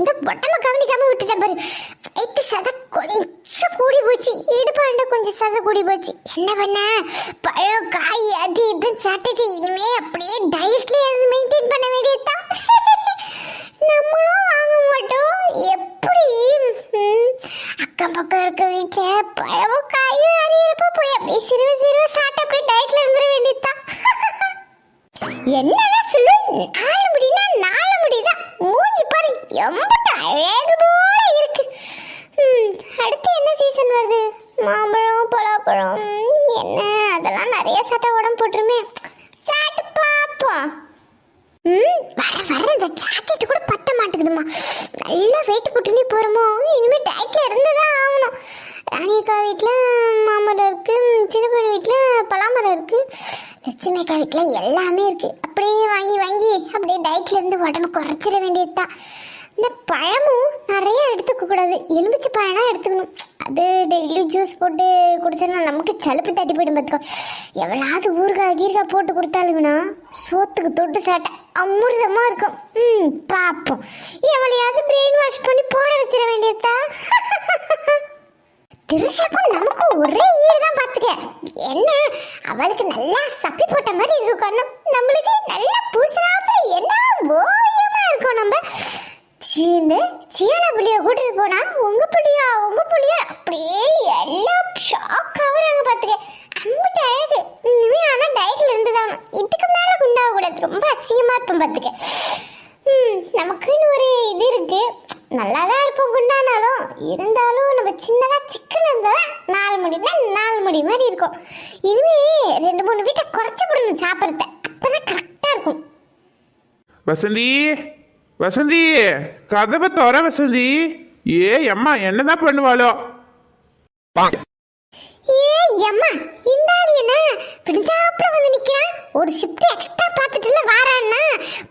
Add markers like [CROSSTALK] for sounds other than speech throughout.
இந்த உடம்ப கவனிக்காம விட்டுட்டேன் பாரு. வயிற்று சதை கொஞ்சம் கூடி போச்சு. இடுப்பாண்ட கொஞ்சம் சதை கூடி போச்சு. என்ன பண்ண? பழம் காய் அது இதுன்னு சாப்பிட்டுட்டு இனிமே அப்படியே டயட்ல இருந்து மெயின்டைன் பண்ண வேண்டியதுதான் நம்மளும் வாங்க மாட்டோம். எப்படி? அக்கம் பக்கம் இருக்க வீட்டில் பழமும் காயும் அறியப்போ போய் அப்படியே சிறுவ சிறுவ சாப்பிட்டு அப்படியே டயட்ல இருந்துட வேண்டியதுதான் என்னதான் சொல்லு? நாலு முடினா நாலு முடிதான் மூஞ்சி பாரு. எம்ப அழகு போல இருக்கு அடுத்து என்ன சீசன் வருது? மாம்பழம் பலாப்பழம் என்ன? அதெல்லாம் நிறைய சட்டை உடம்பு போட்டுருமே. சாட்டு பார்ப்போம். ம் வர வர இந்த ஜாக்கெட் கூட பத்த மாட்டேங்குதுமா நல்லா வெயிட் போட்டுனே போகிறோமோ இனிமேல் டயட்டில் இருந்து தான் ஆகணும். ராணியக்கா வீட்டில் மாமரம் இருக்குது சின்ன பொண்ணு வீட்டில் பலாமரம் இருக்குது லட்சுமி அக்கா வீட்டில் எல்லாமே இருக்குது அப்படியே வாங்கி வாங்கி அப்படியே டயட்ல இருந்து உடம்பு குறைச்சிட வேண்டியதுதான். இந்த பழமும் நிறைய எடுத்துக்க கூடாது. எலுமிச்சை பழம் எடுத்துக்கணும். அது டெய்லி ஜூஸ் போட்டு குடிச்சோன்னா நமக்கு சலுப்பு தட்டி போயிடும் பார்த்துக்கோ எவ்வளாவது ஊறுகாய் கீர்காய் போட்டு கொடுத்தாலுங்கண்ணா சோத்துக்கு தொட்டு சாட்டை அமிர்தமா இருக்கும். ம் பார்ப்போம் எவ்வளையாவது பிரெயின் வாஷ் பண்ணி போட வச்சிட வேண்டியதா? [LAUGHS] திருஷாக்கும் நமக்கும் ஒரே ஈடு தான் பார்த்துக்க என்ன? அவளுக்கு நல்லா சப்பி போட்ட மாதிரி இருக்கும். கண்ணும் நம்மளுக்கு நல்லா பூசினாப்புல என்ன ஓயமா இருக்கும் நம்ம? சீந்து சீன புள்ளிய கூட்டிட்டு போனா உங்க புள்ளியா உங்க புள்ளியா அப்படியே எல்லாம் ஷாக் ஆகுறாங்க பாத்துக்க. அம்பிட்டு அழகு இனிமே ஆனா டயட்ல இருந்துதான் இதுக்கு மேல குண்டாக கூடாது ரொம்ப அசிங்கமா இருப்போம் பாத்துக்க. ம் நமக்குன்னு ஒரு இது இருக்கு. நல்லா தான் இருப்போம் குண்டானாலும். இருந்தாலும் நம்ம சின்னதாக சிக்கன் இருந்தால் நாலு முடினா நாலு முடி மாதிரி இருக்கும். இனிமே ரெண்டு மூணு வீட்டை குறைச்சி விடணும் சாப்பிட்றத. அப்பதான் கரெக்டாக இருக்கும். வசந்தி வசந்தி கதவை தர வசந்தி. ஏ அம்மா என்னதான் பண்ணுவாளோ? ஏய் அம்மா இந்த ஆள் என்ன பிடிச்சாப்புல வந்து நிக்கிறான் ஒரு ஷிஃப்ட் எக்ஸ்ட்ரா பார்த்துட்டுல வாரான்னா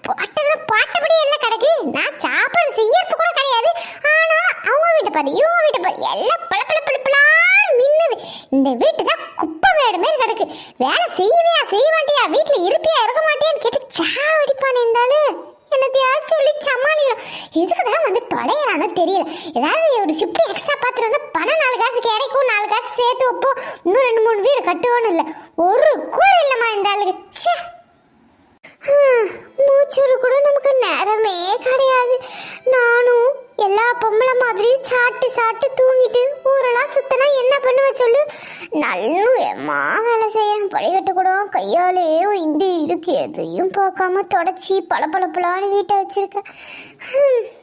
போட்டதுல பாட்டபடி எல்லாம் கிடக்கு. நான் சாப்பாடு செய்யறது கூட கிடையாது. ஆனாலும் அவங்க வீட்டை பாரு இவங்க வீட்டை பாரு எல்லாம் பள பள பள பளான்னு மின்னுது. இந்த வீட்டு தான் குப்பை மேடு மாதிரி கிடக்கு. வேலை செய்யவியா செய்ய மாட்டியா வீட்டுல இருப்பியா இருக்க மாட்டியான்னு கேட்டு சாவடிப்பானே இருந்தாலும் என்னத்தையாவது சொல்லி சமாளிக்கணும். இதுக்கு தான் வந்து தொலைகிறானோ தெரியல. ஏதாவது ஒரு ஷிஃப்ட் எக்ஸ்ட்ரா பார்த்துட்டு வந்து பணம் நாலு காசு கிடைக்கும் நாலு காசு சேர்த்து வைப்போம். இன்னும் ரெண்டு மூணு வீடு கட்டுவோன்னு இல்லை. ஒரு கூரை இல்லைம்மா இந்த ஆளுக்கு. ச்சே. மூச்சு கூட நமக்கு நேரமே கிடையாது. நானும் எல்லா பொம்பளை மாதிரியும் சாப்பிட்டு சாப்பிட்டு தூங்கிட்டு ஊரெல்லாம் சுத்தனா என்ன பண்ணுவ சொல்லு? நல்ல எம்மா வேலை செய்யறேன் படிக்கட்டு கூட கையாலே இண்டு இடுக்கு எதையும் பார்க்காம தொடச்சி பல பல பலான்னு வீட்டை வச்சிருக்கேன்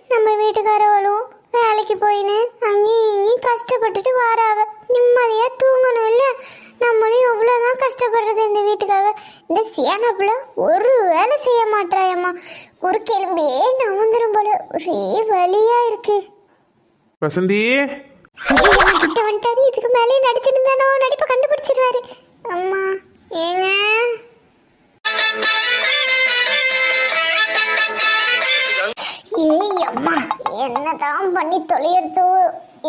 நம்ம வீட்டுக்காரவளும் வேலைக்கு போயின்னு அங்கேயும் இங்கேயும் கஷ்டப்பட்டுட்டு வாராவ. நிம்மதியா தூங்கணும் இல்லை நம்மளும் எவ்வளோதான் கஷ்டப்படுறது இந்த வீட்டுக்காக. இந்த சியான புள்ள ஒரு வேலை செய்ய மாட்டாயம்மா ஒரு கிளம்பே நவந்துரும் போல. ஒரே வலியா இருக்கு. வசந்தி. ஐயோ கிட்ட வந்துட்டாரு. இதுக்கு மேலே நடிச்சிட்டு இருந்தானோ நடிப்பை கண்டுபிடிச்சிருவாரு. அம்மா ஏங்க? ஏய் அம்மா என்னதான் பண்ணி தொலையறதோ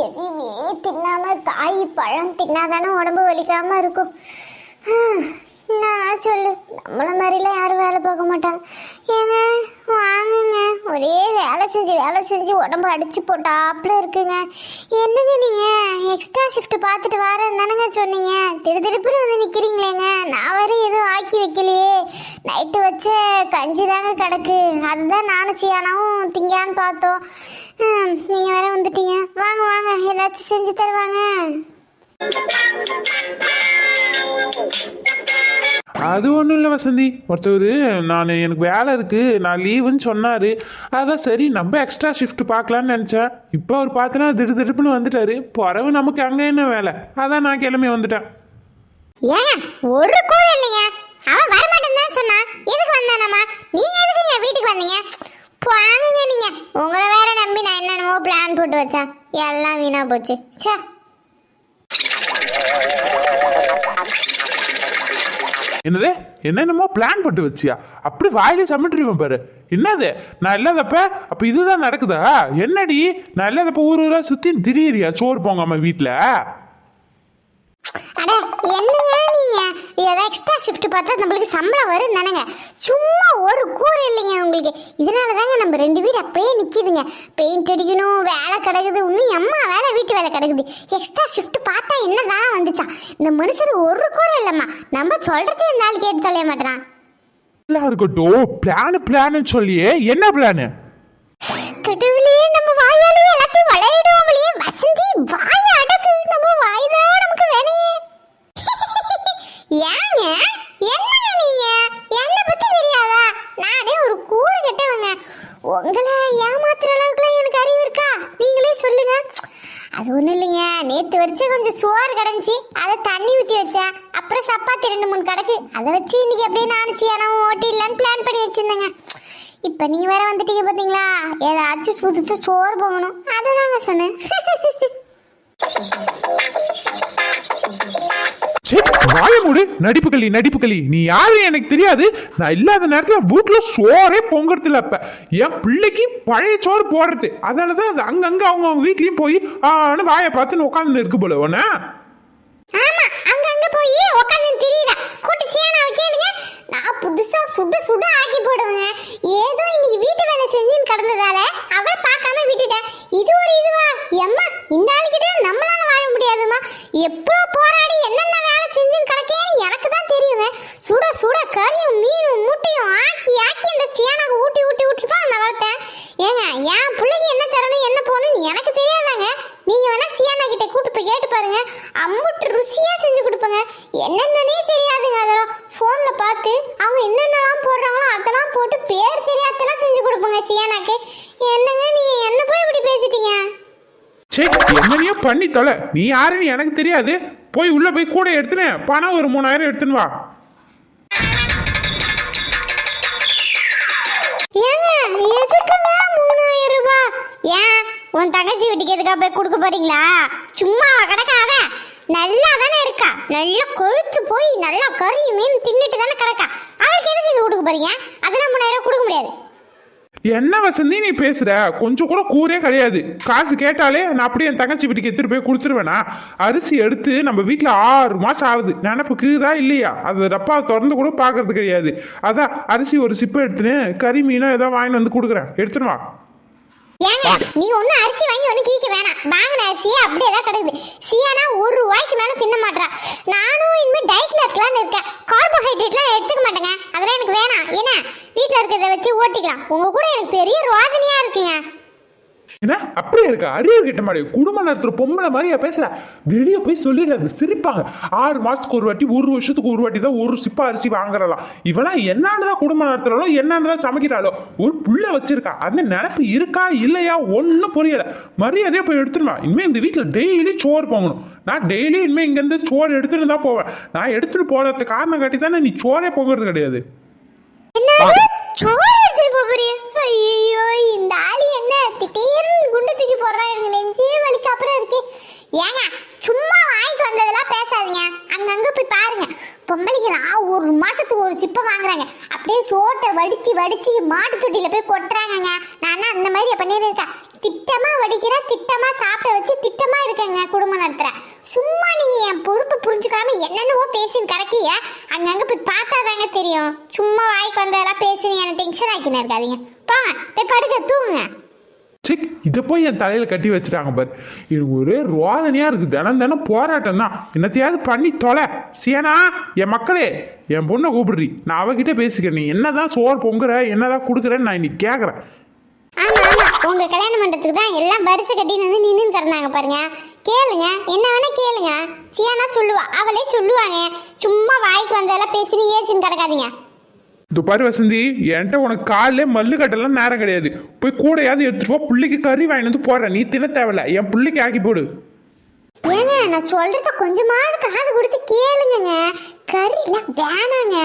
எதையுமே தின்னாம காய் பழம் தின்னாதானே உடம்பு வலிக்காம இருக்கும்? நான் சொல்லு. நம்மள மாதிரிலாம் யாரும் வேலை பார்க்க மாட்டாங்க. ஏங்க வாங்குங்க. ஒரே வேலை செஞ்சு வேலை செஞ்சு உடம்பு அடிச்சு போட்டாப்புல இருக்குங்க. என்னங்க நீங்க? எக்ஸ்ட்ரா ஷிஃப்ட் பார்த்துட்டு வரேன் தானேங்க சொன்னீங்க. திரு திருப்புன்னு வந்து நிக்கிறீங்களேங்க. நான் வர எதுவும் ஆக்கி வைக்கலையே. நைட்டு வச்ச கஞ்சி தாங்க கிடக்கு. அதுதான் நானும் சியானாவும் திங்கான்னு பார்த்தோம். நீங்க வேற வந்துட்டீங்க. வாங்க வாங்க ஏதாச்சும் செஞ்சு தருவாங்க. அது ஒன்றும் இல்லை வசந்தி. ஒருத்தவர் நான் எனக்கு வேலை இருக்கு நான் லீவுன்னு சொன்னார். அதான் சரி நம்ம எக்ஸ்ட்ரா ஷிஃப்ட் பார்க்கலான்னு நினச்சேன். இப்போ அவர் பார்த்தனா திடு திடுப்புன்னு வந்துட்டாரு. பிறவு நமக்கு அங்கே என்ன வேலை? அதான் நான் கிளம்பி வந்துட்டேன். ஏங்க ஒரு கூட இல்லைங்க. அவன் வரமாட்டேன்னு சொன்னான். எதுக்கு வந்தானம்மா? நீங்க எதுக்குங்க வீட்டுக்கு வந்தீங்க? வாங்குங்க நீங்க. உங்களை வேற நம்பி நான் என்னென்னவோ பிளான் போட்டு வச்சேன். எல்லாம் வீணா போச்சு. சே என்னது? என்னென்னமோ பிளான் போட்டு வச்சியா? அப்படி வாயிலே சமட்டுருவேன் பாரு. என்னது? நான் இல்லாதப்ப அப்ப இதுதான் நடக்குதா? என்னடி? நான் இல்லாதப்ப ஊர் ஊரா சுத்தி திரியிறியா? சோறு போங்காம வீட்டில் அட என்னங்க நீங்க? ஏதாவது எக்ஸ்ட்ரா ஷிஃப்ட் பார்த்தா நம்மளுக்கு சம்பளம் வரும் தானேங்க. சும்மா ஒரு கூறு இல்லைங்க உங்களுக்கு. இதனால தாங்க நம்ம ரெண்டு வீடு அப்படியே நிக்குதுங்க. பெயிண்ட் அடிக்கணும் வேலை கிடக்குது. இன்னும் எம்மா வேலை வீட்டு வேலை கிடக்குது. எக்ஸ்ட்ரா ஷிஃப்ட் பார்த்தா என்னதான் வந்துச்சான் இந்த மனுஷனுக்கு ஒரு கூறு இல்லைம்மா. நம்ம சொல்றதே இந்த ஆள் கேட்டு தொலைய மாட்டேறான். எல்லாம் இருக்கட்டும். பிளான் பிளான்னு சொல்லியே. என்ன பிளானு கடவுளே நம்ம வாயாலே எல்லாத்தையும் வளையிடுவோம்லையே வசந்தி வாய அடக்கு நம்ம வாய் தான் நமக்கு வேணையே ஏங்க? என்னங்க நீங்க? என்ன பத்தி தெரியாதா? நானே ஒரு கூறு கெட்டவங்க. உங்களை ஏமாத்துற அளவுக்குலாம் எனக்கு அறிவு இருக்கா? நீங்களே சொல்லுங்க. அது ஒன்றும் இல்லைங்க. நேற்று வச்ச கொஞ்சம் சோறு கிடந்துச்சு. அதை தண்ணி ஊற்றி வச்சேன். அப்புறம் சப்பாத்தி ரெண்டு மூணு கிடக்கு. அதை வச்சு இன்னைக்கு அப்படியே நானுச்சு ஆனால் ஓட்டிடலான்னு பிளான் பண்ணி வச்சுருந்தேங்க. இப்போ நீங்கள் வேற வந்துட்டீங்க பார்த்தீங்களா ஏதாச்சும் புதுச்சு சோறு போகணும் அதை தாங்க சொன்னேன். [LAUGHS] வாய மூடு. நடிப்பு களி நடிப்பு களி நீ யாரு எனக்கு தெரியாது. நான் இல்லாத நேரத்தில் வீட்டில் சோறே பொங்குறது இல்லை அப்போ. என் பிள்ளைக்கு பழைய சோறு போடுறது. அதனாலதான் அது அங்கங்கே அவங்க அவங்க வீட்லேயும் போய் ஆனால் வாயை பார்த்துன்னு உட்காந்துன்னு இருக்கு போல உன ஆமா அங்க அங்க போய் உட்காந்து தெரியுதா கூட்டு சியானாவை கேளுங்க நான் புதுசா சுட சுட ஆக்கி போடுவேங்க ஏதோ இன்னைக்கு வீட்டு வேலை செஞ்சுன்னு கிடந்ததால அவளை பார்க்காம விட்டுட்டேன் இது ஒரு இதுவா எம்மா இந்த ஆளுகிட்ட நம்மளால வாழ முடியாதுமா எப்போ போராடி என்னென்ன வேலை செஞ்சுன்னு கிடக்கேன்னு எனக்கு தான் தெரியுங்க சுட சுட கறியும் மீனும் முட்டையும் ஆக்கி ஆக்கி அந்த சியானாக்கு ஊட்டி ஊட்டி ஊட்டி தான் நான் வளர்த்தேன் ஏங்க என் பிள்ளைக்கு என்ன தரணும் என்ன போகணும்னு எனக்கு தெரியாதாங்க நீங்க வேணா சியானா கிட்ட கூட்டு போய் கேட்டு பாருங்க அம்புட்டு ருசியா செஞ்சு கொடுப்பாங்க என்னென்னனே தெரியாதுங்க அதெல்லாம் போன்ல பார்த்து அவங்க என்னென்னலாம் போடுறாங்களோ அதெல்லாம் போட்டு பேர் தெரியாதெல்லாம் செஞ்சு கொடுப்பாங்க சியானாக்கு என்னங்க நீங்க என்ன போய் இப்படி பேசிட்டீங்க சே என்னனையோ பண்ணி தொலை நீ யாருன்னு எனக்கு தெரியாது. போய் உள்ள போய் கூட எடுத்துனே பணம் ஒரு மூணாயிரம் எடுத்துன்னு வா. ஏங்க எதுக்குங்க மூணாயிரம் ரூபாய் ஏன்? உன் தங்கச்சி வீட்டுக்கு எதுக்காக போய் கொடுக்க போறீங்களா? சும்மா கிடக்காத. நல்லா தானே இருக்கா. நல்லா கொழுத்து போய் நல்லா கறி மீன் தின்னுட்டு தானே கிடக்கா. அவளுக்கு எதுக்கு இது கொடுக்க போறீங்க? அதெல்லாம் மூணாயிரம் கொடுக்க முடியாது. என்ன வசந்தி நீ பேசுற? கொஞ்சம் கூட கூரே கிடையாது. காசு கேட்டாலே நான் அப்படியே என் தங்கச்சி வீட்டுக்கு எடுத்துட்டு போய் கொடுத்துருவேனா? அரிசி எடுத்து நம்ம வீட்டில் ஆறு மாசம் ஆகுது. நினப்புக்குதா இல்லையா? அது டப்பா திறந்து கூட பார்க்கறது கிடையாது. அதான் அரிசி ஒரு சிப்பை எடுத்துன்னு கறி மீனோ ஏதோ வாங்கிட்டு வந்து கொடுக்குறேன். எடுத்துன்னு வா. ஏங்க நீ ஒன்றும் அரிசி வாங்கி ஒன்றும் கீக்க வேணாம். வாங்கின அரிசியே அப்படியே தான் கிடக்குது. சியானா ஒரு ரூபாய்க்கு மேலே தின்ன மாட்றா. நானும் இனிமேல் டயட்ல இருக்கலாம்னு இருக்கேன். கார்போஹைட்ரேட்லாம் எடுத்துக்க மாட்டேங்க. அதெல்லாம் எனக்கு வேணாம். என்ன? வீட்டில் இருக்கிறத வச்சு ஓட்டிக்கலாம். உங்க கூட எனக்கு பெரிய ரோதனையா இருக்குங்க. என்ன? அப்படியே இருக்கா. அறிவு கிட்ட மாடி. குடும்பம் நடத்துற பொம்பளை மாதிரியா பேசுற? வெளியே போய் சொல்லிடாது சிரிப்பாங்க. ஆறு மாசத்துக்கு ஒரு வாட்டி ஒரு வருஷத்துக்கு ஒரு வாட்டி தான் ஒரு சிப்பா அரிசி வாங்குறலாம். இவெல்லாம் என்னன்னு தான் குடும்பம் நடத்துறாளோ என்னன்னு தான் சமைக்கிறாளோ? ஒரு புள்ள வச்சிருக்கா. அந்த நினப்பு இருக்கா இல்லையா? ஒன்றும் புரியல. மரியாதையா போய் எடுத்துருவா இனிமே இந்த வீட்டில் டெய்லி சோறு போகணும் நான் டெய்லி இனிமே இங்கேருந்து சோறு எடுத்துட்டு தான் போவேன். நான் எடுத்துட்டு போறதுக்கு காரணம் காட்டி தானே நீ சோறே போகிறது கிடையாது. சோறு எடுத்துட்டு போப் ஐயோ இந்த ஆளு என்ன திடீர்னு குண்டு தூக்கி போடுறா எனக்கு நெஞ்சே வலிக்கு. அப்புறம் இருக்கு ஏங்க சும்மா வாய்க்கு வந்ததெல்லாம் பேசாதீங்க. அங்கங்க போய் பாருங்க. பொம்பளைங்களாம் ஒரு மாசத்துக்கு ஒரு சிப்பை வாங்குறாங்க. அப்படியே சோட்டை வடிச்சு வடிச்சு மாட்டு தொட்டியில போய் கொட்டுறாங்கங்க. நான் அந்த மாதிரி பண்ணிருக்கேன் திட்டமா வடிக்கிறேன் திட்டமா சாப்பிட வச்சு திட்டமா இருக்கேங்க குடும்பம் நடத்துறேன் சும்மா நீங்க என் பொறுப்பை புரிஞ்சுக்காம என்னென்னவோ பேசின்னு கறக்கிய அங்கங்க போய் பார்த்தாதாங்க தெரியும். சும்மா வாய்க்கு வந்ததெல்லாம் பேசுன்னு எனக்கு டென்ஷன் ஆக்கின்னு இருக்காதீங்க. போங்க போய் படுக்க தூங்குங்க. சிக் இதை போய் என் தலையில் கட்டி வச்சுட்டாங்க பாரு. எனக்கு ஒரே ரோதனையாக இருக்குது தினம் தினம் போராட்டம் தான். என்னத்தையாவது பண்ணி தொலை. சியனா என் மக்களே என் பொண்ணை கூப்பிடுறி. நான் அவகிட்ட பேசிக்கிறேன். நீ என்னதான் சோறு பொங்குற என்னதான் கொடுக்குறேன்னு நான் இன்னைக்கு கேட்குறேன் ஆமா ஆமா. உங்க கல்யாண மண்டபத்துக்கு தான் எல்லாம் பரிசு கட்டின்னு வந்து நின்னு கிடந்தாங்க பாருங்க. கேளுங்க. என்ன வேணா கேளுங்க. சியானா சொல்லுவா. அவளே சொல்லுவாங்க. சும்மா வாய்க்கு வந்ததெல்லாம் பேசினு ஏச்சின்னு கிடக்காதீங்க. துபாரி வசந்தி என்கிட்ட உனக்கு காலில் மல்லு கட்டெல்லாம் நேரம் கிடையாது. போய் கூடையாவது எடுத்துட்டு போ. பிள்ளைக்கு கறி வாங்கிட்டு வந்து போடுறேன். நீ தின தேவையில்ல. என் பிள்ளைக்கு ஆக்கி போடு. ஏங்க நான் சொல்றத கொஞ்சமாவது காது கொடுத்து கேளுங்கங்க. கறிலாம் வேணாங்க.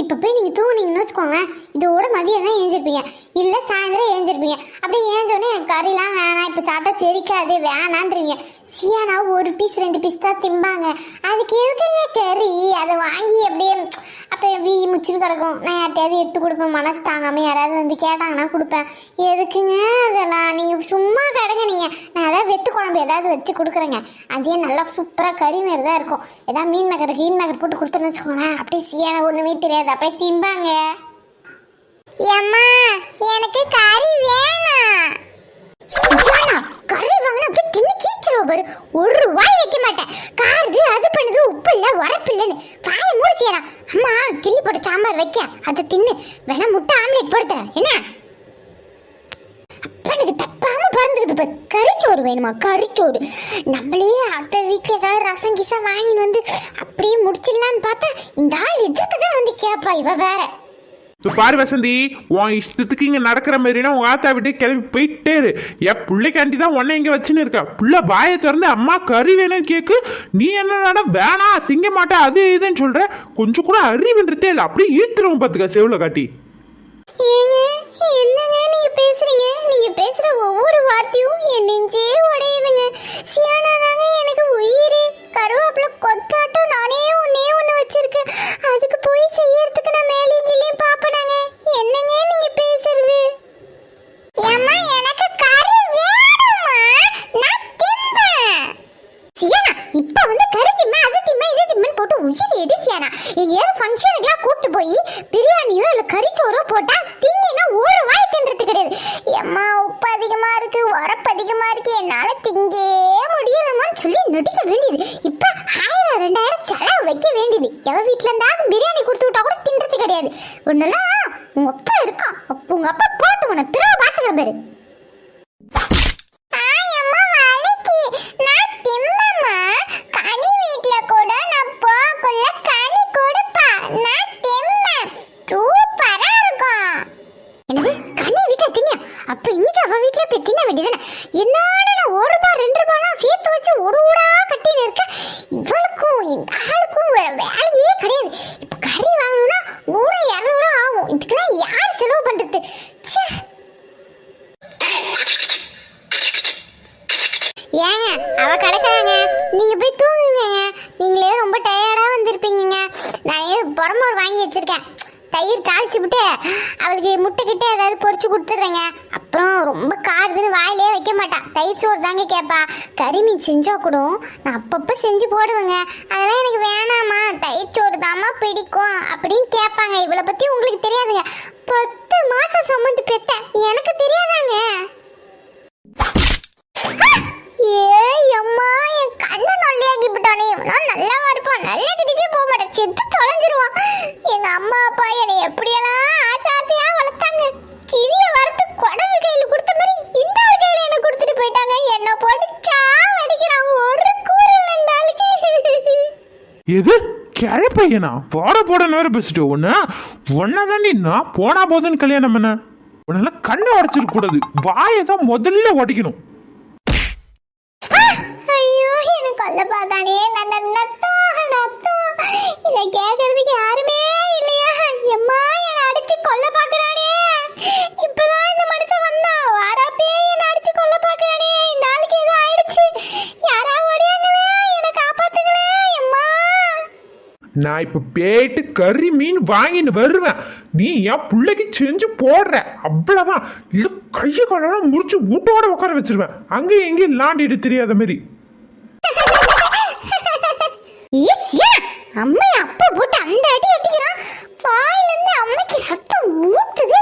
இப்போ போய் நீங்கள் தூங்குனீங்கன்னு வச்சுக்கோங்க. இதோட மதியம் தான் ஏஞ்சிருப்பீங்க. இல்லை சாயந்தரம் ஏஞ்சிருப்பீங்க. அப்படியே ஏஞ்சோடனே எனக்கு கறிலாம் வேணாம். இப்போ சாப்பிட்டா செரிக்காது வேணான்றீங்க சியானா ஒரு பீஸ் ரெண்டு பீஸ் தான் திம்பாங்க. அதுக்கு எதுக்குங்க கறி? அதை வாங்கி முச்சுன்னு கிடக்கும். நான் யார்ட்டையாவது எடுத்து கொடுப்பேன். மனசு தாங்காம யாராவது வந்து கேட்டாங்கன்னா கொடுப்பேன். எதுக்குங்க அதெல்லாம் நீங்கள் சும்மா கிடங்க நீங்கள் நான் ஏதாவது வெத்து குழம்பு ஏதாவது வச்சு கொடுக்குறேங்க. அதே நல்லா சூப்பராக கறி மாரி தான் இருக்கும். ஏதாவது மீன் நகர் கீன் நகர் போட்டு கொடுத்தோன்னு வச்சுக்கோங்களேன். அப்படியே சீயான ஒன்றுமே தெரியாது. அப்படியே திம்பாங்க. ஏம்மா எனக்கு கறி வேணாம். கறி வாங்கினா அப்படியே தின்னு கீச்சிருவ பாரு. ஒரு ரூபாய் வைக்க மாட்டேன். காருது அது பண்ணுது உப்பு இல்லை உரப்பு இல்லைன்னு வாய அம்மா கிள்ளி போட்டு சாம்பார் வைக்க அதை தின்னு. வேணா முட்டை ஆம்லெட் போட்டு என்ன? அப்பனுக்கு தப்பாம பறந்துக்குது பாரு. கறிச்சோறு வேணுமா? கறிச்சோறு. நம்மளே அடுத்த வீட்டில் ஏதாவது ரசம் கிசம் வாங்கின்னு வந்து அப்படியே முடிச்சிடலான்னு பார்த்தா இந்த ஆள் எதுக்கு தான் வந்து கேட்பா இவ வேற. இப்போ பாரு வசந்தி உன் இஷ்டத்துக்கு இங்கே நடக்கிற மாதிரினா உன் ஆத்தா விட்டு கிளம்பி போயிட்டே இரு. என் பிள்ளைக்காண்டி தான் உன்னை இங்கே வச்சுன்னு இருக்க. புள்ள பாயை திறந்து அம்மா கறி வேணும்னு கேட்கு நீ என்னடா வேணாம் திங்க மாட்டேன் அது இதுன்னு சொல்ற. கொஞ்சம் கூட அறிவுன்றதே இல்லை. அப்படியே ஈர்த்துருவோம் பார்த்துக்க செவில் காட்டி. என்னங்க நீங்க பேசுறீங்க? நீங்க பேசுற ஒவ்வொரு வார்த்தையும் என் நெஞ்சே உடையுதுங்க. சியானா தாங்க எனக்கு உயிரே. கருவேப்பில கொத்தாட்டம் நானே ஒன்னே ஒன்று வச்சிருக்கேன் அதுக்கு போய் செய்யறதுக்கு நான் மேலேயும் கீழேயும் பாப்பனாங்க என்னங்க நீங்க பேசுறது? ஏம்மா எனக்கு கறி வேணுமா நான் திம்பேன். சியானா இப்ப வந்து உயிர் எடுசியானா எங்கேயாவது ஃபங்க்ஷனுக்குலாம் கூப்பிட்டு போய் பிரியாணியோ இல்லை கறிச்சோரோ போட்டால் திங்கினா ஒரு வாய் தின்றது கிடையாது. எம்மா உப்பு அதிகமாக இருக்கு உரப்பு அதிகமாக இருக்கு என்னால் திங்கே முடியலமான்னு சொல்லி நடிக்க வேண்டியது. இப்போ ஆயிரம் ரெண்டாயிரம் செலவு வைக்க வேண்டியது. எவன் வீட்டில் இருந்தாலும் பிரியாணி கொடுத்து விட்டா கூட தின்றது கிடையாது. ஒன்றுனா உங்கள் அப்பா இருக்கான். அப்போ உங்கள் அப்பா போட்டு உன பிறகு பார்த்துக்கிற பாரு ஆயம்மா வலிக்கு நான் திம்மம்மா கனி வீட்ல கூட நான் போக்குள்ள கனி கொடுப்பா நான் திம்ம சூப்பரா இருக்கும் என்னது கனி வீட்ல தின்னியா அப்ப திருப்பி தின்ன வேண்டியதானே என்னன்னு ஒரு ரூபாய் ரெண்டு ரூபாய்லாம் சேர்த்து வச்சு ஒரு ஊடா கட்டின்னு இருக்கேன் இவளுக்கும் இந்த ஆளுக்கும் வேலையே கிடையாது. இப்போ கறி வாங்கணும்னா நூறு இரநூறு ஆகும். இதுக்கெல்லாம் யார் செலவு பண்ணுறது ச்சே. ஏங்க அவ கிடக்குறாங்க. நீங்க போய் தூங்குங்க. நீங்களே ரொம்ப டயர்டா வந்திருப்பீங்க நான் ஏன் புறமோர் வாங்கி வச்சிருக்கேன். தயிர் தாளிச்சு விட்டு அவளுக்கு முட்டை கிட்ட ஏதாவது பொரிச்சு கொடுத்துட்றேங்க அப்புறம் ரொம்ப காருதுன்னு வாயிலே வைக்க மாட்டான் தயிர் சோறு தாங்க கேட்பா கறி மீன் செஞ்சா கூட நான் அப்பப்போ செஞ்சு போடுவேங்க. அதெல்லாம் எனக்கு வேணாமா தயிர் சோறு தாம்மா பிடிக்கும் அப்படின்னு கேட்பாங்க இவளை பற்றி உங்களுக்கு தெரியாதுங்க. பத்து மாதம் சுமந்து பெத்தேன் எனக்கு தெரியாதாங்க. ஏய் அம்மா என் கண்ணை நொல்லையாக்கி விட்டானே இவனா நல்லா இருப்பான் நல்ல கிட்டே போக மாட்டேன் செத்து தொலைஞ்சிருவான் எங்க அம்மா அப்பா என்னை எப்படியெல்லாம் ஆசை ஆசையா வளர்த்தாங்க. கிளிய வறுத்து குடகு கையில கொடுத்த மாதிரி இந்த ஆளு கையில என்ன கொடுத்துட்டு போயிட்டாங்க. என்ன போட்டு சாவடிக்கிறான் ஒரு கூறல் இந்த ஆளுக்கு. எது? கிழப்பையனா போட போடன்னு வேற பேசிட்டு. ஒன்று ஒன்னா தாண்டி நான் போனா போதுன்னு கல்யாணம் பண்ண. உன்னெல்லாம் கண்ணை உடச்சிருக்க கூடாது. வாயை தான் முதல்ல உடைக்கணும். ஐயோ எனக்கு கொல்ல பார்த்தானே நான் நத்தம் நத்தம் இதை கேட்கறதுக்கு யாருமே இல்லையா எம்மா என்னை அடிச்சு கொல்ல பார்க்கறானே இப்பதான் இந்த மனுஷன் வந்தான் வாராப்பே என்னை அடிச்சு கொல்ல பார்க்கறானே இந்த ஆளுக்கு ஏதோ ஆயிடுச்சு யாரா ஓடியாங்களே என்னை காப்பாத்துங்களே எம்மா நான் இப்போ போயிட்டு கறி மீன் வாங்கின்னு வருவேன். நீ என் பிள்ளைக்கு செஞ்சு போடுற. அவ்வளவுதான். இது கையை கொள்ளலாம் முடிச்சு வீட்டோட உட்கார வச்சிருவேன். அங்கேயும் எங்கேயும் லாண்டிட்டு தெரியாத மாதிரி [LAUGHS] அப்பா போட்டு அந்த அடி அடிக்கிறான் வாயில இருந்து அம்மைக்கு சத்தம் ஊத்துது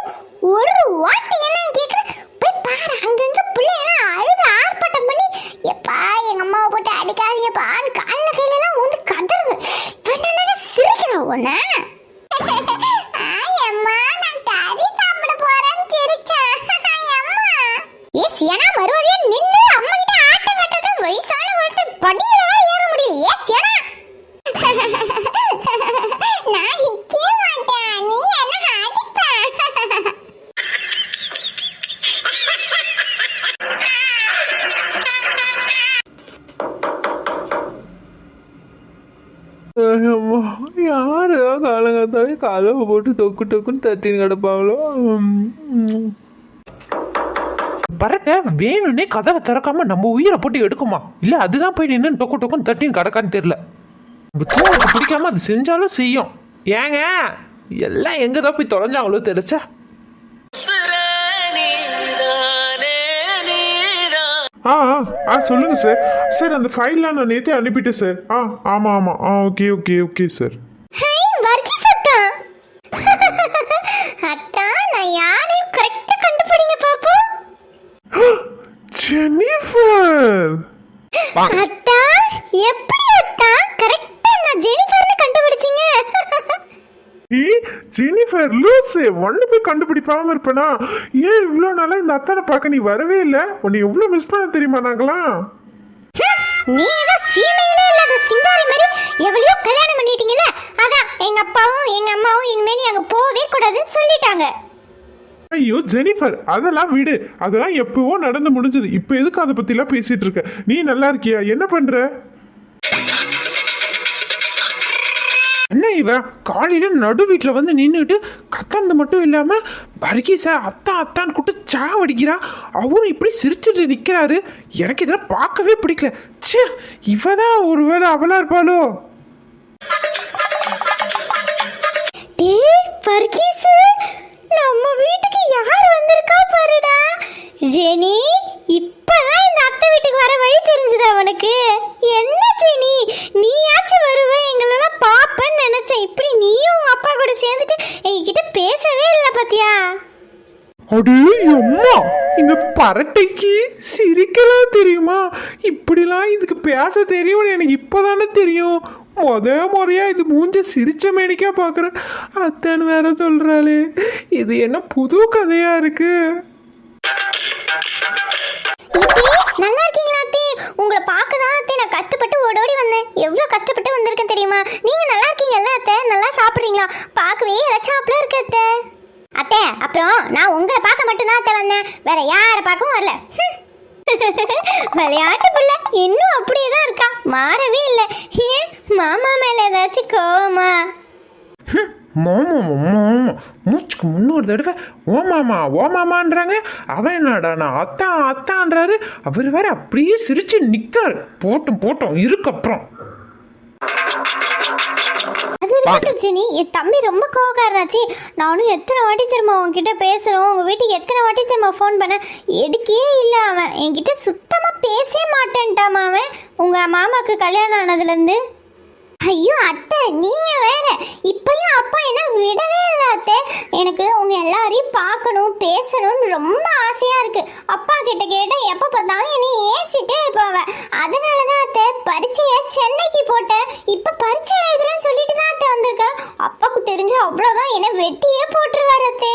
ஒரு வார்த்தை என்னன்னு கேக்குற போய் பாரு அங்கங்க பிள்ளையெல்லாம் அழுது ஆர்ப்பாட்டம் பண்ணி எப்பா எங்க அம்மாவை போட்டு அடிக்காதீங்கப்பா காலில் கையில எல்லாம் வந்து கதறுங்க பெண்ணாக சிரிக்கிறேன் உன்ன அம்மா நான் கறி சாப்பிட போறேன்னு சிரிச்சேன் அம்மா ஏ சியனா மறுவதியா நில்லு அம்மா கிட்ட ஆட்டம் கட்டது வயசான ஒருத்தர் படியில வேற ஏற முடியும் ஏ சியனா நான் நிக்க மாட்டேன். நீ என்ன அடிப்ப? அம்மா காலங்காத்தாலே கதவை போட்டு தொக்கு தொக்குன்னு தட்டின்னு கிடப்பாங்களோ? பரட்ட வேணும்னே கதவை திறக்காம நம்ம உயிரை போட்டு எடுக்குமா? இல்ல அதுதான் போய் நின்று டொக்கு டொக்குன்னு தட்டின்னு கிடக்கான்னு தெரியல. நம்ம தூங்க பிடிக்காம அது செஞ்சாலும் செய்யும். ஏங்க எல்லாம் எங்கே தான் போய் தொலைஞ்சாங்களோ தெரிச்சா ஆ ஆ, ஆ சொல்லுங்க சார் சார் அந்த ஃபைல்லாம் நான் நேற்றே அனுப்பிட்டேன் சார் ஆ ஆமாம் ஆமாம் ஆ okay okay okay sir hi Varghese அக்கா அக்கா நான் யாரையும் கரெக்டா கண்டுபிடிங்க பாப்போம் ஜெனிஃபர் அத்தா எப்படி அத்தா? கரெக்டா நான் ஜெனிஃபர்னு கண்டுபிடிச்சீங்க. ஏ ஜெனிஃபர் லூசு. ஒன்று போய் கண்டுபிடிப்பாம இருப்பேனா? ஏன் இவ்வளோ நாளாக இந்த அத்தானை பார்க்க நீ வரவே இல்லை? உன்னை எவ்வளோ மிஸ் பண்ண தெரியுமா நாங்களாம் நீ ஏதோ சீமையிலே இல்லாத சிங்காரி மாதிரி எவ்வளோ கல்யாணம் பண்ணிட்டீங்கல்ல? அதான் எங்க அப்பாவும் எங்க அம்மாவும் இனிமே நீ அங்க போகவே கூடாதுன்னு சொல்லிட்டாங்க. ஐயோ ஜெனிஃபர் அதெல்லாம் விடு. அதெல்லாம் எப்பவோ நடந்து முடிஞ்சது. இப்போ எதுக்கு அதை பற்றிலாம் பேசிட்டு இருக்க? நீ நல்லா இருக்கியா? என்ன பண்ற? என்ன இவன் காலையில் நடு வீட்டில் வந்து நின்றுட்டு கத்தந்து மட்டும் இல்லாமல் பர்கீஸை அத்தான் அத்தான் சா வடிக்கிறாள் அவரும் இப்படி சிரிச்சுட்டு நிற்கிறாரு எனக்கு இதெல்லாம் பார்க்கவே பிடிக்கல. ச்சே இவ தான் ஒருவேளை அவளா இருப்பாளோ? டேய் ஜெனி இப்பதான் இந்த அத்தை வீட்டுக்கு வர வழி தெரிஞ்சது அவனுக்கு என்ன ஜெனி? நீயாச்சும் வருவ? எங்களெல்லாம் பாப்பன்னு நினைச்சேன். இப்படி நீயும் உங்க அப்பா கூட சேர்ந்துட்டு எங்ககிட்ட பேசவே இல்லை பாத்தியா? அடே அம்மா இந்த பரட்டைக்கு சிரிக்கலாம் தெரியுமா? இப்படிலாம் இதுக்கு பேச தெரியும்னு எனக்கு இப்போதானே தெரியும். முத முறையாக இது மூஞ்ச சிரிச்ச மேடிக்கா பார்க்குறேன் அத்தன் வேற சொல்கிறாளே இது என்ன புது கதையாக இருக்குது நல்லா இருக்கீங்களா அத்தே? உங்களை பார்க்க தான் அத்தே நான் கஷ்டப்பட்டு ஓடோடி வந்தேன். எவ்வளோ கஷ்டப்பட்டு வந்திருக்கேன் தெரியுமா? நீங்கள் நல்லா இருக்கீங்கல்ல அத்தை? நல்லா சாப்பிட்றீங்களா? பார்க்கவே இலச்சாப்புல இருக்கு அத்தை. அத்தை அப்புறம் நான் உங்களை பார்க்க மட்டும்தான் அத்தை வந்தேன். வேற யாரை பார்க்கவும் வரல. ஹம். [LAUGHS] விளையாட்டு புள்ள. இன்னும் அப்படியே தான் இருக்கா? மாறவே இல்லை. ஏன்? மாமா மேலே ஏதாச்சும் கோவமா? மாமா மாமா மூச்சுக்கு முன்னூறு தடவை ஓ மாமா ஓ மாமான்றாங்க. அவன் என்னடா நான் அத்தான் அத்தான்றாரு. அவர் வேற அப்படியே சிரிச்சு நிற்கார் போட்டும் போட்டோம். இருக்கு அப்புறம் அது இருக்கட்டும் என் தம்பி ரொம்ப கோவக்காரனாச்சு. நானும் எத்தனை வாட்டி திரும்ப உன்கிட்ட பேசுகிறோம் உங்கள் வீட்டுக்கு எத்தனை வாட்டி திரும்ப ஃபோன் பண்ண? எடுக்கே இல்லை அவன். என்கிட்ட சுத்தமாக பேசவே மாட்டேன்ட்டாமா அவன். உங்கள் மாமாக்கு கல்யாணம் ஆனதுலேருந்து ஐயோ அத்தை நீங்க வேற. இப்பயும் அப்பா என்ன விடவே இல்லை அத்தை. எனக்கு உங்க எல்லாரையும் பார்க்கணும் பேசணும்னு ரொம்ப ஆசையா இருக்கு. அப்பா கிட்ட கேட்டா எப்ப பார்த்தாலும் என்னை ஏசிட்டே இருப்பாவ. அதனால தான் அத்தை பரீட்சைய சென்னைக்கு போட்டேன். இப்ப பரீட்சை எழுதுறேன்னு சொல்லிட்டு தான் அத்தை வந்திருக்கேன். அப்பாவுக்கு தெரிஞ்சு அவ்வளவுதான் என்ன வெட்டியே போட்டுருவாரு அத்தை.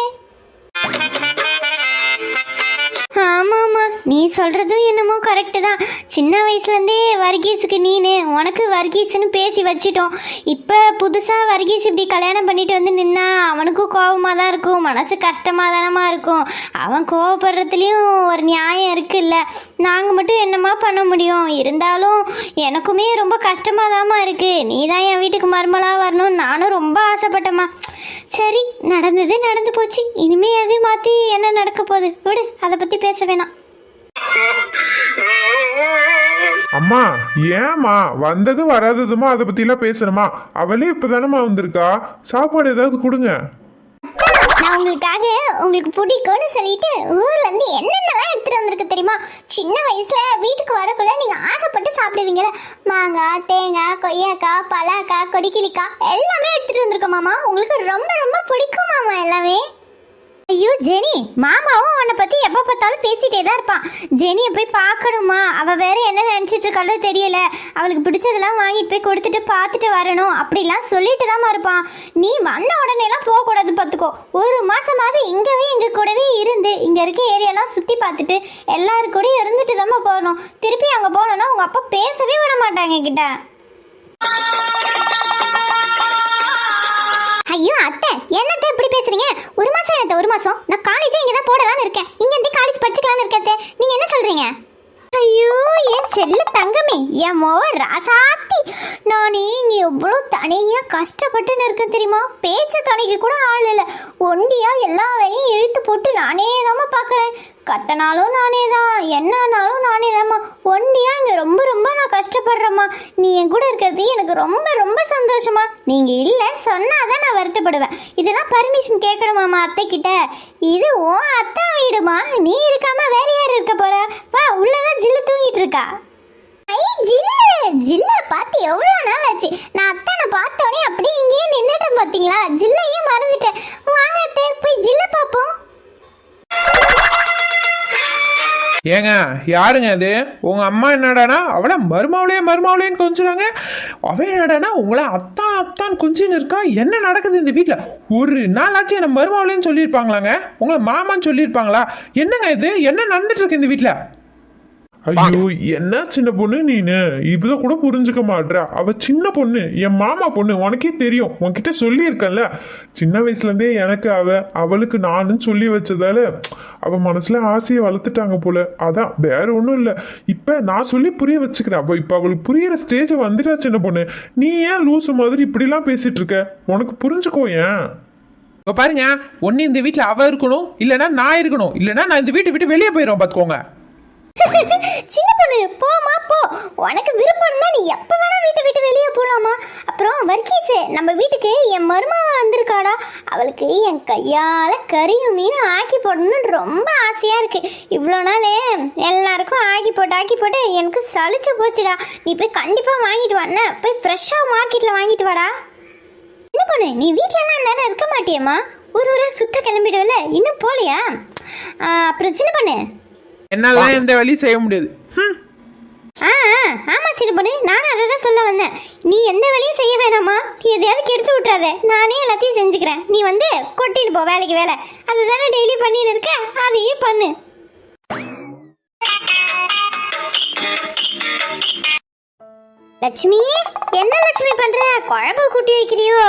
ஆமாம்மா நீ சொல்கிறதும் என்னமோ கரெக்டு தான். சின்ன வயசுலேருந்தே வர்கீஸுக்கு நீனு உனக்கு வர்கீஸ்னு பேசி வச்சிட்டோம். இப்போ புதுசாக வர்கீஸ் இப்படி கல்யாணம் பண்ணிட்டு வந்து நின்னா அவனுக்கும் கோபமாக தான் இருக்கும் மனசு கஷ்டமாக தானமாக இருக்கும். அவன் கோவப்படுறதுலேயும் ஒரு நியாயம் இருக்குல்ல. நாங்கள் மட்டும் என்னம்மா பண்ண முடியும்? இருந்தாலும் எனக்குமே ரொம்ப கஷ்டமாக தாம்மா இருக்குது நீ தான் என் வீட்டுக்கு மருமலாக வரணும்னு நானும் ரொம்ப ஆசைப்பட்டேம்மா. சரி நடந்தது நடந்து போச்சு. இனிமே எதையும் மாற்றி என்ன நடக்க போகுது? விடு அதை பற்றி பேச வேணாம். அம்மா ஏம்மா வந்ததும் வராததுமா? அதை பற்றிலாம் பேசணுமா? அவளே இப்போதானம்மா வந்திருக்கா? சாப்பாடு ஏதாவது கொடுங்க. நான் உங்களுக்காக உங்களுக்கு பிடிக்கும்னு சொல்லிட்டு ஊர்ல இருந்து என்னென்னலாம் எடுத்துட்டு வந்திருக்கு தெரியுமா? சின்ன வயசுல வீட்டுக்கு வரக்குள்ள நீங்க ஆசைப்பட்டு சாப்பிடுவீங்கல்ல. மாங்காய் தேங்காய் கொய்யாக்காய் பலாக்காய் கொடிக்கிளிக்காய் எல்லாமே எடுத்துட்டு வந்திருக்கோம் மாமா. உங்களுக்கு ரொம்ப ரொம்ப பிடிக்கும் மாமா எல்லாமே. ஐயோ ஜெனி மாமாவும் உன்னை பத்தி எப்ப பார்த்தாலும் பேசிட்டே தான் இருப்பான். ஜெனியை போய் பார்க்கணுமா? அவ வேற என்ன நினைச்சிட்டு இருக்காளோ தெரியல. அவளுக்கு பிடிச்சதெல்லாம் வாங்கிட்டு போய் கொடுத்துட்டு பார்த்துட்டு வரணும். அப்படிலாம் சொல்லிட்டு தான் இருப்பான். நீ வந்த உடனே எல்லாம் போக கூடாது பார்த்துக்கோ. ஒரு மாசமாவது இங்கவே எங்க கூடவே இருந்து இங்க இருக்க ஏரியாலாம் சுத்தி பார்த்துட்டு எல்லாரு கூடயும் இருந்துட்டு தான் போகணும். திருப்பி அங்க போனோம்னா உங்க அப்பா பேசவே விட மாட்டாங்க கிட்ட ஐயோ அத்தை என்னத்தை இப்படி பேசுறீங்க? ஒரு மாசம் என்னத்த ஒரு மாசம். நான் காலேஜே இங்க தான் போடலாம்னு இருக்கேன். இங்க இருந்து காலேஜ் படிச்சுக்கலாம்னு இருக்கேன் நீங்க என்ன சொல்றீங்க? ஐயோ என் செல்ல தங்கமே என் மோவ ராசாத்தி. நானே எவ்வளோ தனியாக கஷ்டப்பட்டுன்னு இருக்க தெரியுமா? பேச்ச துணைக்கு கூட ஆள் இல்லை. ஒண்டியாக எல்லா வேலையும் இழுத்து போட்டு நானே தாம்மா பார்க்குறேன் கத்தனாலும் நானே தான். என்னானாலும் நானே தாம்மா. ஒண்டியாக இங்கே ரொம்ப ரொம்ப நான் கஷ்டப்படுறேம்மா. நீ என் கூட இருக்கிறது எனக்கு ரொம்ப ரொம்ப சந்தோஷமா நீங்கள் இல்லை சொன்னால் தான் நான் வருத்தப்படுவேன். இதெல்லாம் பர்மிஷன் கேட்கணுமாம்மா அத்தைக்கிட்ட? இது உன் அத்தா வீடுமா நீ இருக்காமல் வேற யார் இருக்க போகிற வா உள்ளதான் ஜில்லு தூங்கிட்டு இருக்கா. ஐ ஜில்லு ஜில்ல பார்த்து எவ்வளோ நாள் ஆச்சு நான் அத்தனை பார்த்தோன்னே அப்படியே இங்கேயே நின்னுட்டேன் பார்த்தீங்களா ஜில்லையும் மறந்துட்டேன். வாங்க அத்தை போய் ஜில்ல பார்ப்போம். ஏங்க யாருங்க அது உங்கள் அம்மா என்னடானா? அவளை மருமாவளே மருமாவளேன்னு கொஞ்சுறாங்க. அவன் என்னடானா? உங்களை அத்தான் அத்தான் கொஞ்சின்னு இருக்கா? என்ன நடக்குது இந்த வீட்டில் ஒரு நாளாச்சும் என்ன மருமாவளேன்னு சொல்லியிருப்பாங்களாங்க? உங்களை மாமான்னு சொல்லியிருப்பாங்களா? என்னங்க இது? என்ன நடந்துட்டு இருக்கு இந்த வீட்டில் ஐயோ என்ன சின்ன பொண்ணு நீனு? இப்பதான் கூட புரிஞ்சுக்க மாட்றா. அவ சின்ன பொண்ணு என் மாமா பொண்ணு உனக்கே தெரியும். உன்கிட்ட சொல்லியிருக்கேன்ல. சின்ன வயசுல இருந்தே எனக்கு அவ அவளுக்கு நானும் சொல்லி வச்சதால அவ மனசுல ஆசையை வளர்த்துட்டாங்க போல. அதான் வேற ஒன்றும் இல்லை. இப்ப நான் சொல்லி புரிய வச்சுக்கிறேன். அப்ப இப்ப அவளுக்கு புரியிற ஸ்டேஜ் வந்துட்டா சின்ன பொண்ணு. நீ ஏன் லூசு மாதிரி இப்படிலாம் பேசிட்டு இருக்க? உனக்கு புரிஞ்சுக்கோ ஏன்? இப்போ பாருங்க ஒன்று இந்த வீட்டில் அவ இருக்கணும் இல்லைன்னா நான் இருக்கணும். இல்லைன்னா நான் இந்த வீட்டை விட்டு வெளியே போயிடுவேன் பார்த்துக்கோங்க [LAUGHS] சின்ன பொண்ணு போமா போ. உனக்கு விருப்பம் இருந்தா நீ எப்போ வேணா வீட்டை விட்டு வெளியே போலாமா அப்புறம் வர்க்கீஸ் நம்ம வீட்டுக்கு என் மருமாவா வந்திருக்காடா. அவளுக்கு என் கையால கறியும் மீனும் ஆக்கி போடணும்னு ரொம்ப ஆசையா இருக்கு. இவ்வளோ நாள் எல்லாருக்கும் ஆக்கி போட்டு ஆக்கி போட்டு எனக்கு சளிச்சு போச்சுடா. நீ போய் கண்டிப்பா வாங்கிட்டு வாண்ண போய் ஃப்ரெஷ்ஷாக மார்க்கெட்டில் வாங்கிட்டு வாடா. என்ன பண்ணு நீ வீட்டிலலாம் நேரம் இருக்க மாட்டியம்மா? ஒரு ஊரை சுத்த கிளம்பிடுவல இன்னும் போகலையா? அப்புறம் சின்ன பொண்ணு என்னால் எந்த வேலையும் செய்ய முடியாது. ஆ ஆ, ஆமா சின்ன பொண்ணு நானும் அதை தான் சொல்ல வந்தேன். நீ எந்த வேலையும் செய்ய வேணாமா? நீ எதையாவது கெடுத்து விட்றாத நானே எல்லாத்தையும் செஞ்சுக்கிறேன். நீ வந்து கொட்டிட்டு போ வேலைக்கு வேலை. அதுதானே டெய்லி பண்ணின்னு இருக்க? அதையே பண்ணு. லட்சுமி என்ன லட்சுமி பண்ற? குழம்பு கூட்டி வைக்கிறியோ?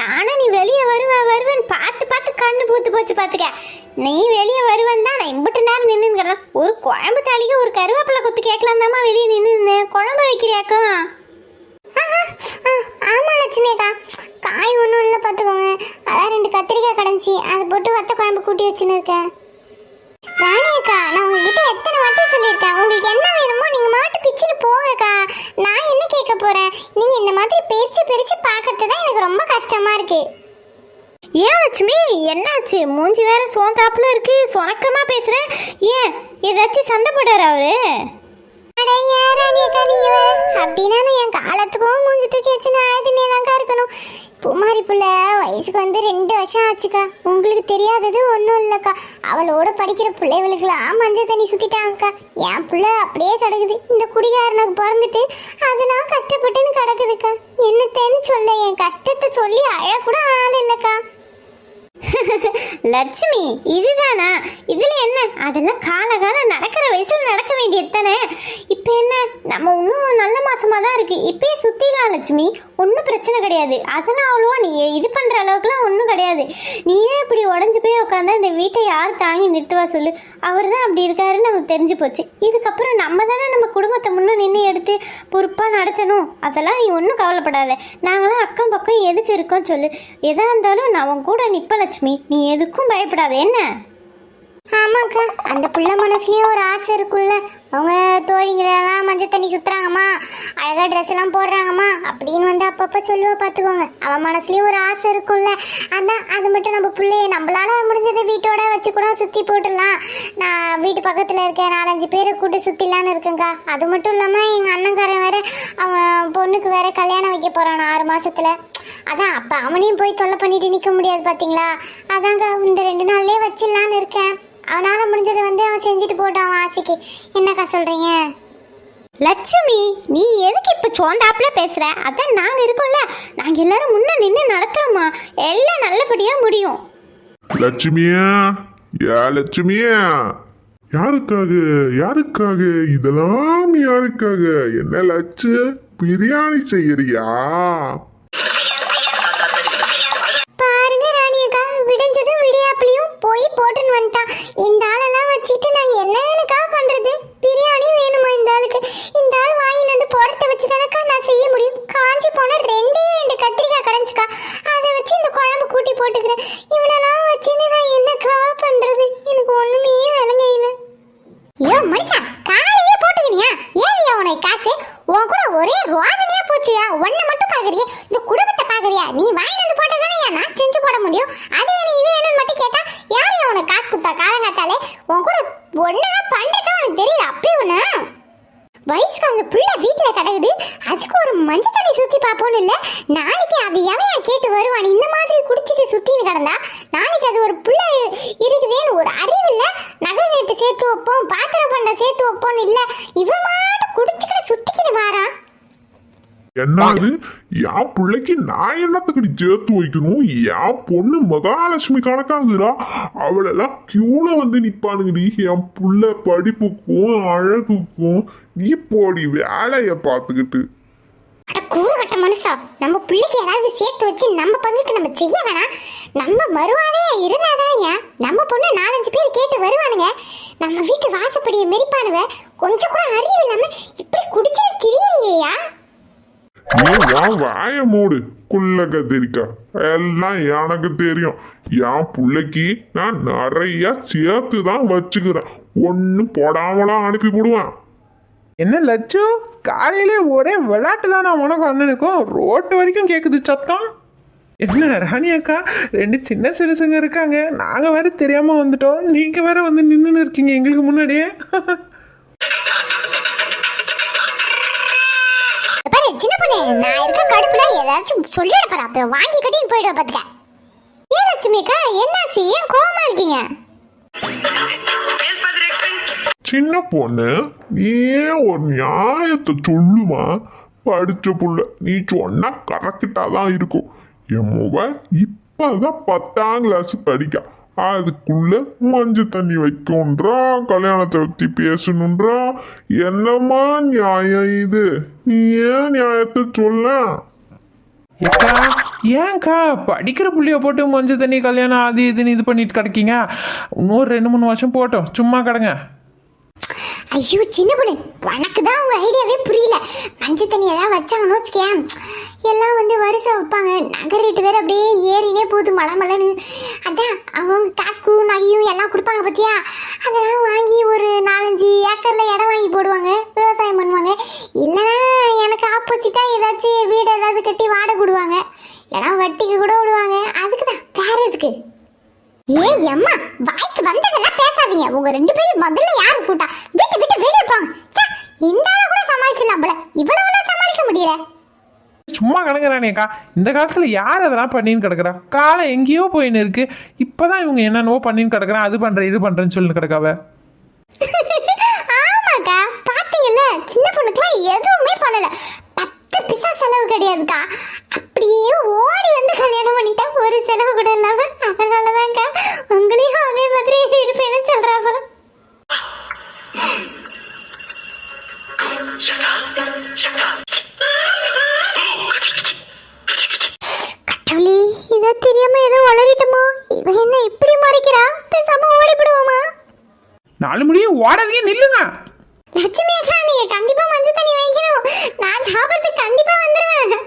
நானும் நீ வெளியே வருவ வருவேன் பார்த்து பார்த்து கண்ணு பூத்து போச்சு பார்த்துக்க நீ வெளியே வருவன் தான் நான் இம்பட்டு நேரம் நின்றுங்கிறேன் ஒரு குழம்பு தாளிக்கு ஒரு கருவேப்பிலை கொத்து கேட்கலாம் தாம்மா வெளியே நின்று குழம்பு வைக்கிறியாக்கும்? ஆமா லட்சுமி அக்கா. காய் ஒன்றும் இல்லை பார்த்துக்கோங்க அதான் ரெண்டு கத்திரிக்காய் கடைஞ்சி. அதை போட்டு வத்த குழம்பு கூட்டி வச்சுன்னு இருக்கேன். ராணி அக்கா நான் உங்ககிட்ட எத்தனை வாட்டி சொல்லியிருக்கேன் உங்களுக்கு என்ன வேணுமோ நீங்க மாட்டு பிச்சுன்னு போங்கக்கா நான் என்ன கேட்க போறேன் நீங்க இந்த மாதிரி பிரிச்சு பிரிச்சு பார்க்கறது தான் எனக்கு ரொம்ப கஷ்டமா இருக்கு. ஏன் லட்சுமி? என்னாச்சு? மூஞ்சி வேற சோந்தாப்புல இருக்கு. சொணக்கமா பேசுற? ஏன்? ஏதாச்சும் சண்டை போடுறாரு அவரு? அப்படின்னா நான் என் காலத்துக்கும் மூஞ்சி தூக்கி வச்சு நான் ஆயுதனே தான்க்கா இருக்கணும் பூமாரி பிள்ளை வயசுக்கு வந்து ரெண்டு வருஷம் ஆச்சுக்கா. உங்களுக்கு தெரியாதது ஒன்றும் இல்லைக்கா. அவளோட படிக்கிற பிள்ளைகளுக்கெல்லாம் மஞ்சள் தண்ணி சுத்திட்டாங்கக்கா. என் புள்ள அப்படியே கிடக்குது. இந்த குடிகாரனுக்கு பிறந்துட்டு அதெல்லாம் கஷ்டப்பட்டுன்னு கிடக்குதுக்கா. என்னத்தேன்னு சொல்ல என் கஷ்டத்தை சொல்லி அழக்கூட ஆள் இல்லைக்கா. [LAUGHS] லட்சுமி இதுதானா? இதுல என்ன? அதெல்லாம் காலகாலம் நடக்கிற வயசுல நடக்க வேண்டியது தானே? இப்போ என்ன? நம்ம இன்னும் நல்ல மாசமா தான் இருக்கு. இப்பயே சுத்திடலாம் லட்சுமி. ஒன்றும் பிரச்சனை கிடையாது. அதெல்லாம் அவ்வளோவா நீ இது பண்ற அளவுக்குலாம் ஒன்றும் கிடையாது. நீ ஏன் இப்படி உடஞ்சு போய் உட்காந்தா இந்த வீட்டை யார் தாங்கி நிறுத்துவா சொல்லு? அவர் தான் அப்படி இருக்காருன்னு நமக்கு தெரிஞ்சு போச்சு. இதுக்கப்புறம் நம்ம தானே நம்ம குடும்பத்தை முன்னே நின்று எடுத்து பொறுப்பாக நடத்தணும்? அதெல்லாம் நீ ஒன்றும் கவலைப்படாத. நாங்களாம் அக்கம் பக்கம் எதுக்கு இருக்கோம் சொல்லு. எதா இருந்தாலும் நான் உன் கூட நிப்ப லட்சுமி நீ எதுக்கும் பயப்படாத என்ன? ஆமாக்கா அந்த புள்ள மனசுலயும் ஒரு ஆசை இருக்குல்ல அவங்க தோழிங்களெல்லாம் மஞ்சள் தண்ணி சுற்றுறாங்கம்மா அழகாக ட்ரெஸ் எல்லாம் போடுறாங்கம்மா. அப்படின்னு வந்து அப்பப்போ சொல்லுவா பார்த்துக்கோங்க அவன் மனசுலேயும் ஒரு ஆசை இருக்கும்ல. அதான் அது மட்டும் நம்ம பிள்ளைய நம்மளால முடிஞ்சதை வீட்டோட வச்சு கூட சுற்றி போட்டுடலாம். நான் வீட்டு பக்கத்தில் இருக்க நாலஞ்சு பேரை கூட்டு சுற்றிலான்னு இருக்கேங்க்கா அது மட்டும் இல்லாமல் எங்கள் அண்ணன்காரன் வேற அவன் பொண்ணுக்கு வேற கல்யாணம் வைக்க போகிறான் ஆறு மாதத்தில் அதான் அப்போ அவனையும் போய் தொல்லை பண்ணிட்டு நிற்க முடியாது பார்த்தீங்களா அதாங்க இந்த ரெண்டு நாள்லேயே வச்சிடலான்னு இருக்கேன். அவனால் முடிஞ்சதை வந்து அவன் செஞ்சுட்டு போட்டான் அவன் ஆசைக்கு. என்னக்கா சொல்றீங்க? லட்சுமி நீ எதுக்கு இப்ப சோந்தாப்புல பேசுற? அதான் நாங்க இருக்கோம்ல. நாங்க எல்லாரும் முன்ன நின்று நடத்துறோமா? எல்லாம் நல்லபடியா முடியும். லட்சுமியா? யா லட்சுமியா? யாருக்காக? யாருக்காக? இதெல்லாம் யாருக்காக? என்ன லட்சு? பிரியாணி செய்யறியா? பாருங்க ராணி அக்கா விடிஞ்சதும் விடியாப்புலையும் போய் போட்டுன்னு வந்துட்டான். இந்த ஆளெல்லாம் வச்சுட்டு நான் என்னன்னுக்கா பண்றது? பிரியாணி வேணுமா இந்த ஆளுக்கு? இந்த ஆள் வாங்கிட்டு வந்து போறத வச்சு தானக்கா நான் செய்ய முடியும்? காஞ்சி போனா ரெண்டே ரெண்டு கத்திரிக்காய் கடைஞ்சிக்கா. அதை வச்சு இந்த குழம்பு கூட்டி போட்டுக்கிறேன். இவனெல்லாம் வச்சுன்னு நான் என்னக்கா பண்றது? எனக்கு ஒண்ணுமே விளங்கையில ஏ ஐயோ மனுஷா காலையிலே போட்டுக்கினியா? ஏதியா உனக்கு காசு? உன் கூட ஒரே ரோதனையா போச்சுயா? ஒன்ன மட்டும் பாக்குறியா இந்த குடும்பத்தை பாக்குறியா? நீ வாங்கிட்டு வந்து போட்டதானே நான் செஞ்சு போட முடியும். கிடக்குது அதுக்கு ஒரு மஞ்சள் தண்ணி சுற்றி பார்ப்போம்னு இல்லை. நாளைக்கு அது எவையா கேட்டு வருவான். இந்த மாதிரி குடிச்சிட்டு சுற்றின்னு கிடந்தா நாளைக்கு அது ஒரு பிள்ளை இருக்குதேன்னு ஒரு அறிவு இல்ல. நகை நட்டு சேர்த்து வைப்போம் பாத்திரம் பண்ண சேர்த்து வைப்போம்னு இல்ல. இவன் மாட்டு குடிச்சுக்கிட்டு சுத்திக்கிட்டு வாரான். என்னது? என் பிள்ளைக்கு நான் என்னத்துக்கடி சேர்த்து வைக்கணும்? என் பொண்ணு மகாலட்சுமி கணக்காகுதுடா. அவளெல்லாம் கியூல வந்து நிப்பானுங்கடி. என் புள்ள படிப்புக்கும் அழகுக்கும். நீ போடி வேலைய பார்த்துக்கிட்டு. அட கூறுகட்ட மனுஷா. நம்ம பிள்ளைக்கு ஏதாவது சேர்த்து வச்சு நம்ம பங்குக்கு நம்ம செய்ய வேணாம். நம்ம மறுவாதே இருந்தாதான்? ஏன் நம்ம பொண்ணு நாலஞ்சு பேர் கேட்டு வருவானுங்க. நம்ம வீட்டு வாசப்படியை மெரிப்பானுவ. கொஞ்சம் கூட அறிவு இல்லாம இப்படி குடிச்சா தெரியலையா நீ வா வாய மூடு குள்ள கத்திரிக்கா. எல்லாம் எனக்கு தெரியும். என் பிள்ளைக்கு நான் நிறைய சேர்த்து தான் வச்சுக்கிறேன். ஒன்றும் போடாமலாம் அனுப்பி போடுவேன் என்ன லட்சு காலையிலே ஒரே விளையாட்டு தானே உனக்கு அண்ணனுக்கும்? ரோட்டு வரைக்கும் கேட்குது சத்தம். என்ன ராணி அக்கா? ரெண்டு சின்ன சிறுசுங்க இருக்காங்க. நாங்கள் வேற தெரியாமல் வந்துட்டோம். நீங்கள் வேற வந்து நின்றுன்னு இருக்கீங்க எங்களுக்கு முன்னாடியே. நான் இருக்க கடுப்புல ஏதாச்சும் சொல்லிட போறேன். அப்புறம் வாங்கி கட்டின்னு போயிடுவ பாத்துக்க. ஏன் லட்சுமிக்கா? என்னாச்சு? ஏன் கோவமா இருக்கீங்க? சின்ன பொண்ணு நீயே ஒரு நியாயத்தை சொல்லுமா? படிச்ச புள்ள நீ சொன்னா கரெக்டா தான் இருக்கும். என் மொபைல் இப்பதான் பத்தாம் கிளாஸ் படிக்கா. அதுக்குள்ள மஞ்சள் தண்ணி வைக்கும்ன்றா கல்யாணத்தை பற்றி பேசணுன்றா. என்னம்மா நியாயம் இது? நீ ஏன் நியாயத்தை சொல்ல? ஏக்கா ஏன்க்கா படிக்கிற புள்ளிய போட்டு மஞ்சள் தண்ணி கல்யாணம் அது இதுன்னு இது பண்ணிட்டு கிடக்கீங்க. இன்னொரு ரெண்டு மூணு வருஷம் போட்டோம். சும்மா கிடங்க. ஐயோ சின்ன பொண்ணு உனக்கு தான் உங்கள் ஐடியாவே புரியல. மஞ்சள் தண்ணி எல்லாம் வச்சாங்கன்னு வச்சுக்கேன் எல்லாம் வந்து வருஷம் வைப்பாங்க. நகை ரேட்டு வேற அப்படியே ஏறினே போகுது மலை மலைன்னு. அதான் அவங்கவுங்க காசுக்கு நகையும் எல்லாம் கொடுப்பாங்க பார்த்தியா அதெல்லாம் வாங்கி ஒரு நாலஞ்சு ஏக்கரில் இடம் வாங்கி போடுவாங்க விவசாயம் பண்ணுவாங்க. இல்லைன்னா எனக்கு ஆப்போசிட்டாக ஏதாச்சும் வீடு ஏதாவது கட்டி வாடகை விடுவாங்க. ஏன்னா வட்டிக்கு கூட விடுவாங்க. அதுக்கு தான் வேற எதுக்கு? ஏய் அம்மா வாய்க்கு வந்ததெல்லாம் பேசாதீங்க. உங்க ரெண்டு பேரும் முதல்ல யாரு கூட்டா? வீட்டு விட்டு வெளியே போங்க. இந்த ஆளை கூட சமாளிச்சிடலாம் போல. இவ்வளவு சமாளிக்க முடியல. சும்மா கிடங்குறானேக்கா இந்த காலத்தில் யார் அதெல்லாம் பண்ணின்னு கிடக்குறா? காலம் எங்கேயோ போயின்னு இருக்கு இப்போதான் இவங்க என்னென்னவோ பண்ணின்னு கிடக்குறான் அது பண்ணுறேன் இது பண்ணுறேன்னு சொல்லி கிடக்காவ. ஆமாக்கா பாத்தீங்கல்ல சின்ன பொண்ணுக்குலாம் எதுவுமே பண்ணல. பத்து பிசா செலவு கிடையாதுக்கா. அப்படியே ஓடி வந்து கல்யாணம் பண்ணிட்டா ஒரு செலவு கூட இல்லாம அதனால உங்களையும் அதே மாதிரி இருப்பேன்னு சொல்றா போல இதை தெரியாம ஏதோ வளரிட்டோமோ? இவ என்ன இப்படி மறைக்கிறா? பேசாம ஓடிப்படுவோமா? நாலு முடியும் ஓடாதீங்க நில்லுங்க. லட்சுமி அக்கா நீங்க மஞ்சள் தண்ணி வாங்கிக்கணும். நான் சாப்பிட்றதுக்கு கண்டிப்பா வந்துருவேன்.